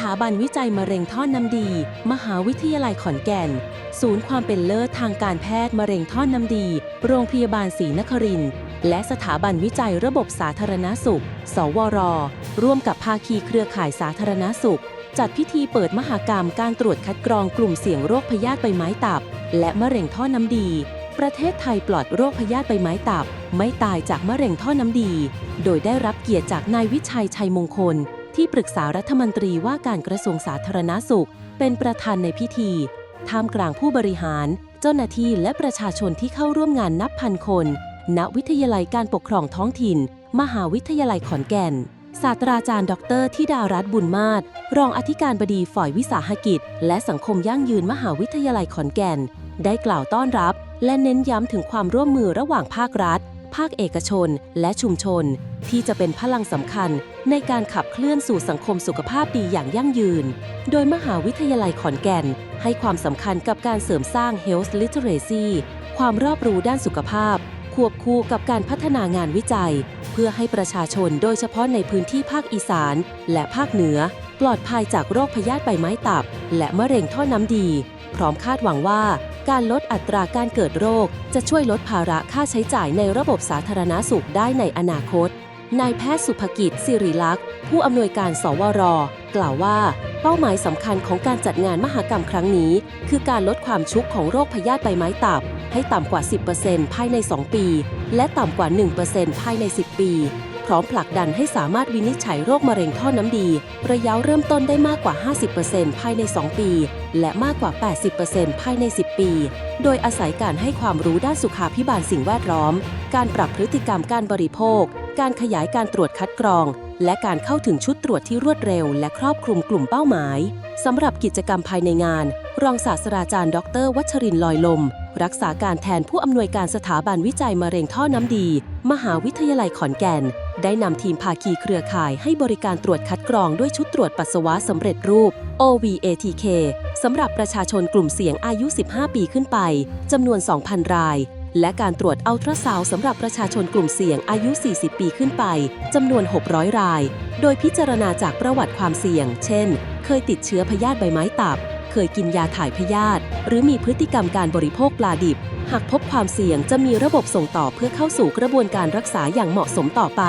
ถาบันวิจัยมะเร็งท่อน้ำดี มหาวิทยาลัยขอนแก่น ศูนย์ความเป็นเลิศทางการแพทย์มะเร็งท่อน้ำดี โรงพยาบาลศรีนครินทร์และสถาบันวิจัยระบบสาธารณสุข สวร ร่วมกับภาคีเครือข่ายสาธารณสุข จัดพิธีเปิดมหากรรมการตรวจคัดกรองกลุ่มเสี่ยงโรคพยาธิใบไม้ตับ และมะเร็งท่อน้ำดี ประเทศไทยปลอดโรคพยาธิใบไม้ตับ ไม่ตายจากมะเร็งท่อน้ำดี โดยได้รับเกียรติจากนายวิชัยชัยมงคล ที่ปรึกษารัฐมนตรีว่าการกระทรวงสาธารณสุข เป็นประธานในพิธี ท่ามกลางผู้บริหาร เจ้าหน้าที่และประชาชนที่เข้าร่วมงานนับพันคน ณ วิทยาลัยการปกครองท้องถิ่น มหาวิทยาลัยขอนแก่น ศาสตราจารย์ดรธิดารัตน์บุญมาศ รองอธิการบดีฝ่ายวิสาหกิจ และสังคมยั่งยืนมหาวิทยาลัยขอนแก่น ได้กล่าวต้อนรับ และเน้นย้ำถึงความร่วมมือระหว่างภาครัฐ ภาคเอกชน และชุมชน ที่จะเป็นพลังสำคัญในการขับเคลื่อนสู่สังคมสุขภาพดีอย่างยั่งยืน โดยมหาวิทยาลัยขอนแก่น ให้ความสำคัญกับการเสริมสร้าง Health Literacy ความรอบรู้ด้านสุขภาพ ควบคู่กับการพัฒนางานวิจัย เพื่อให้ประชาชนโดยเฉพาะในพื้นที่ภาคอีสาน และภาคเหนือ ปลอดภัยจากโรคพยาธิใบไม้ตับ และมะเร็งท่อน้ำดี พร้อมคาดหวังว่า การลดอัตราการเกิดโรค จะช่วยลดภาระค่าใช้จ่ายในระบบสาธารณาสุขได้ในอนาคต นายแพทย์สุภกิจสิริลักษ์ ผู้อำนวยการสวร กล่าวว่า เป้าหมายสำคัญของการจัดงานมหกรรมครั้งนี้ คือการลดความชุกของโรคพยาธิใบไม้ตับ ให้ต่ำกว่า 10%ภายใน 2 ปี และต่ำกว่า 1%ภายใน 10 ปี พร้อมผลักดันให้สามารถวินิจฉัยโรคมะเร็งท่อน้ำดี ระยะเริ่มต้นได้มากกว่า 50%ภายใน 2 ปี และมากกว่า 80%ภายใน 10 ปี โดยอาศัยการให้ความรู้ด้านสุขาพิบาลสิ่งแวดล้อม การปรับพฤติกรรมการบริโภค การขยายการตรวจคัดกรอง และการเข้าถึงชุดตรวจที่รวดเร็ว และครอบคลุมกลุ่มเป้าหมายสำหรับกิจกรรมภายในงาน รองศาสตราจารย์ ดร วัชรินลอยลม รักษาการแทนผู้อำนวยการสถาบันวิจัยมะเร็งท่อน้ำดี มหาวิทยาลัยขอนแก่น ได้นำทีมภาคีเครือข่ายให้บริการตรวจคัดกรองด้วยชุดตรวจปัสสาวะสำเร็จรูป OVATK สำหรับประชาชนกลุ่มเสี่ยงอายุ 15 ปีขึ้นไปจำนวน 2,000 ราย และการตรวจอัลตราซาวด์สำหรับประชาชนกลุ่มเสี่ยงอายุ 40 ปีขึ้นไปจำนวน 600 ราย โดยพิจารณาจากประวัติความเสี่ยง เช่น เคยติดเชื้อพยาธิใบไม้ตับ เคยกินยาถ่ายพยาธิหรือมีพฤติกรรมการบริโภคปลาดิบ หากพบความเสี่ยงจะมีระบบส่งต่อเพื่อเข้าสู่กระบวนการรักษาอย่างเหมาะสมต่อไป